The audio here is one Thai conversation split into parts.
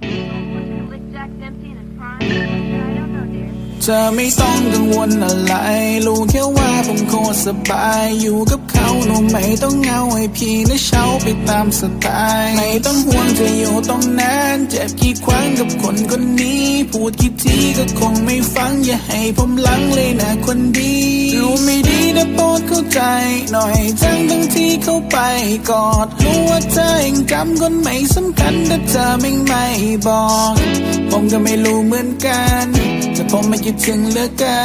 Thank you. ธอไม่ต้องกังวลอะไร รู้แค่ว่าผมโคตรสบาย อยู่กับเขาหนูไม่ต้องเหงาให้พี่และเช้าไปตามสไตล์ไม่ต้องห่วงเธออยู่ตรงนั้นเจ็บกี่ครั้งกับคนคนนี้ พูดกี่ทีก็คงไม่ฟัง อย่าให้ผมลังเลยนะคนดี รู้ไม่ดีนะโปรดเข้าใจ หน่อยทั้งทั้งที่เข้าไปกอด รู้ว่าเธอยังจำคนไม่สำคัญแต่เธอไม่ไม่บอก ผมก็ไม่รู้เหมือนกัน แต่ผมไม่คิดถึงเหลือเกิ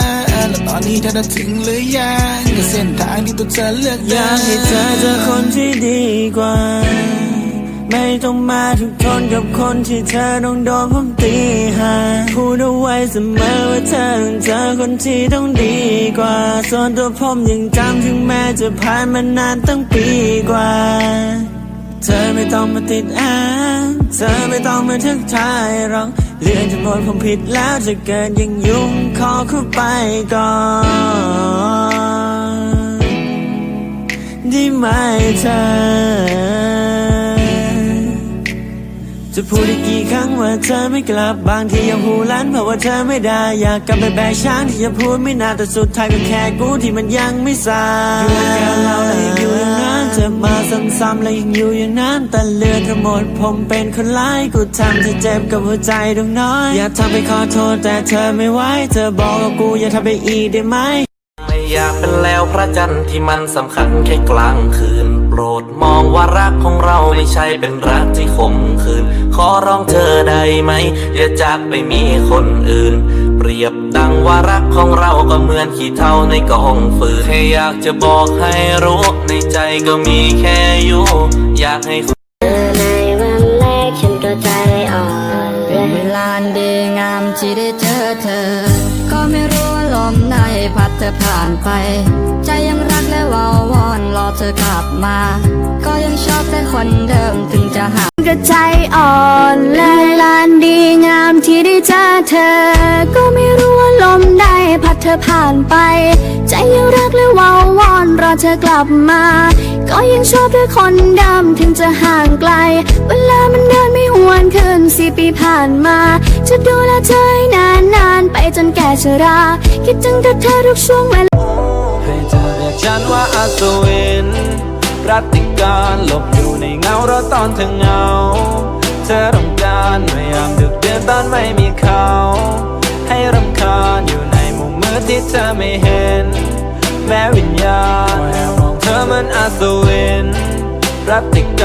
นแล้วตอนนี้เธอได้ถึงหรือยังกับเส้นทางที่ตัวเธอเลือกอยากให้เธอเจอคนที่ดีกว่า ไม่ต้องมาทุกทนกับคนที่เธอต้องโดนผมตีหาพูดเอาไว้เสมอว่าเธอต้องเจอคนที่ต้องดีกว่า ส่วนตัวผมยังจำถึงแม้จะผ่านมานานตั้งปีกว่าเธอไม่ต้องมาติดแอเธอไม่ต้องมาทึกทายหรอก เรื่องจะหมดผมผิดแล้วจะเกิดยังยุ่งขอเข้าไปก่อนได้ไหมเธอ จะพูดอีกกี่ครั้งว่าเธอไม่กลับบางทียังหูลั่นเพราะว่าเธอไม่ได้อยากกลับไปแบกช้างที่จะพูดไม่นานแต่สุดท้ายก็แค่กูที่มันยังไม่สายอยู่กับเราและอยู่นั้น เธอมาซ้ำๆและยังอยู่อย่างนั้น แต่เลือดทั้งหมดผมเป็นคนร้ายกูทำเธอเจ็บกับหัวใจดวงน้อย อยากทำไปขอโทษแต่เธอไม่ไหว เธอบอกกับกูอย่าทำไปอีกได้ไหม อยากเป็นแล้วพระจันทร์ที่มันสำคัญแค่กลางคืน โปรดมองว่ารักของเราไม่ใช่เป็นรักที่คมคืน ขอร้องเธอได้ไหม อย่าจากไปมีคนอื่น เปรียบดังว่ารักของเราก็เหมือนขี้เถ้าในกองฟืนแค่อยากจะบอกให้รู้ในใจก็มีแค่อยู่ อยากให้ในวันแรกฉันก็ใจอ่อนเลยเวลาดีงามที่ได้เจอเธอ พัดเธอผ่านไป ใจยังรักและวาววอนรอเธอกลับมา ก็ยังชอบแต่คนเดิมถึงจะหาก็ใจอ่อนเลยลานดีงามที่ได้เจอเธอ ก็ไม่รู้ว่าลมใดพัดเธอผ่านไป ใจยังรักและวาววอนรอเธอกลับมา ก็ยังชอบแต่คนเดิมถึงจะห่างไกล เวลามันเดิน สี่ปีผ่านมา จะดูแลเธอให้นานนานไปจนแก่ชรา คิดถึงแต่เธอทุกช่วงเวลาให้เธอเรียกฉันว่าอัศวินปรัติการหลบอยู่ในเงาเราตอนเธอเงา เธอต้องการพยายามดึกเดือนตอนไม่มีเขา ให้รำคาญอยู่ในมุมมืดที่เธอไม่เห็น แม้วิญญาณแอบมองเธอมือนอัศวินปรัติการ